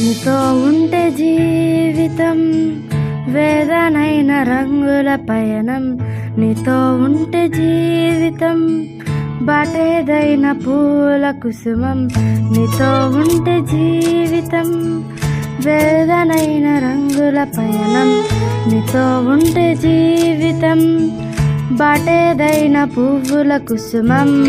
నీతో ఉంటే జీవితం వేదనైన రంగుల పయనం. నీతో ఉంటే జీవితం బాటేదైన పూల కుసుమం. నీతో ఉంటే జీవితం వేదనైన రంగుల పయనం. నీతో ఉంటే జీవితం బాటేదైన పువ్వుల కుసుమం.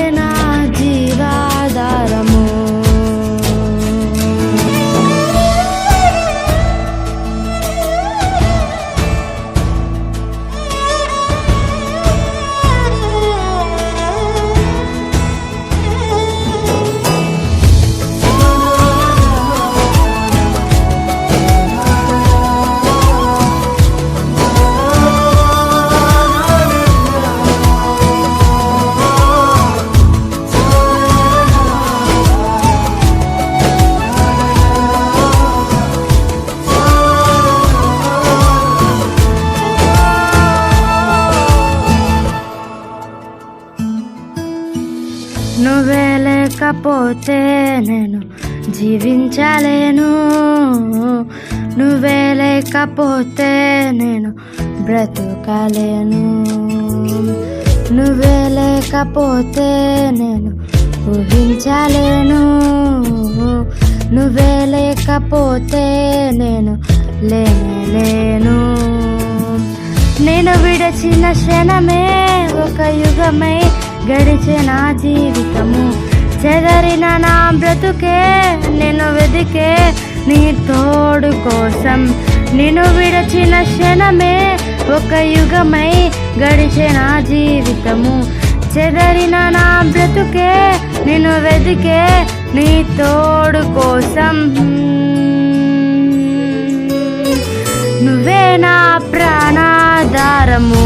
లేకపోతే నేను జీవించలేను. నువ్వే లేకపోతే నేను బ్రతుకలేను. నువ్వే లేకపోతే నేను ఊహించలేను. నువ్వే లేకపోతే నేను లేనేలేను. నేను విడచిన క్షణమే ఒక యుగమై గడిచే నా జీవితం. చెదరిన నా బ్రతుకే నేను వెదికే నీ తోడు కోసం. నేను విడచిన క్షణమే ఒక యుగమై గడిచే నా జీవితము. చెదరిన నా బ్రతుకే నేను వెదికే నీ తోడు కోసం. నువ్వే నా ప్రాణాధారము.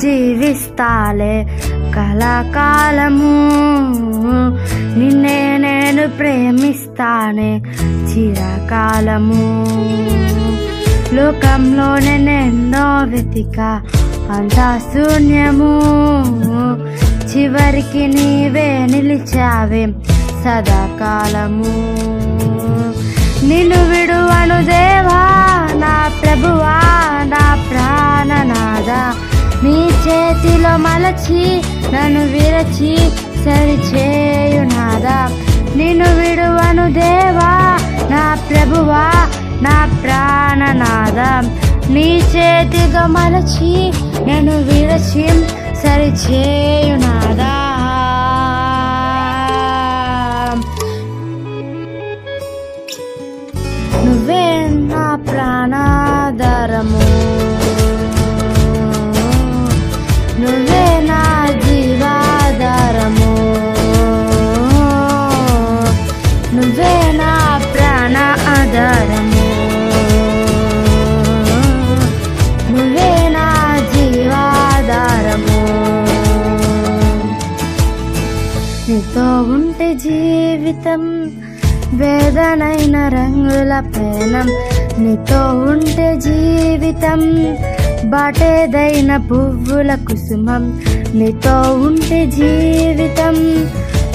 జీవిస్తాలే కళాకాలము నిన్నే నేను ప్రేమిస్తానే చిరకాలము. లోకంలోనే నెన్నో వెతిక అంతా శూన్యము చివరికి నీవే నిలిచావే సదాకాలము. నిన్ను విడువను దేవా నా ప్రభువా నా ప్ర చేతిలో మలచి నన్ను విరచి సరిచేయునాదా? నిన్ను విడువను దేవా నా ప్రభువా నా ప్రాణనాదం? నీ చేతిగా మలచి నేను విరచి సరిచేయునాదా? నువ్వే నా ప్రాణాధారము. నీతో ఉంటే జీవితం వేదనైన రంగుల పేనం. నీతో ఉంటే జీవితం బాటేదైన పువ్వుల కుసుమం. నీతో ఉంటే జీవితం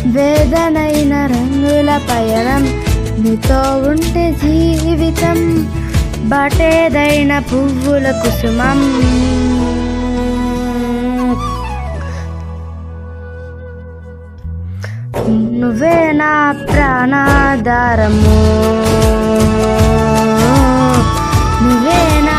వేదనైన రంగుల పయనం. నీతో ఉంటే జీవితం బటేదైన పువ్వుల కుసుమం. నువ్వే నా ప్రాణాధారము. నువ్వే నా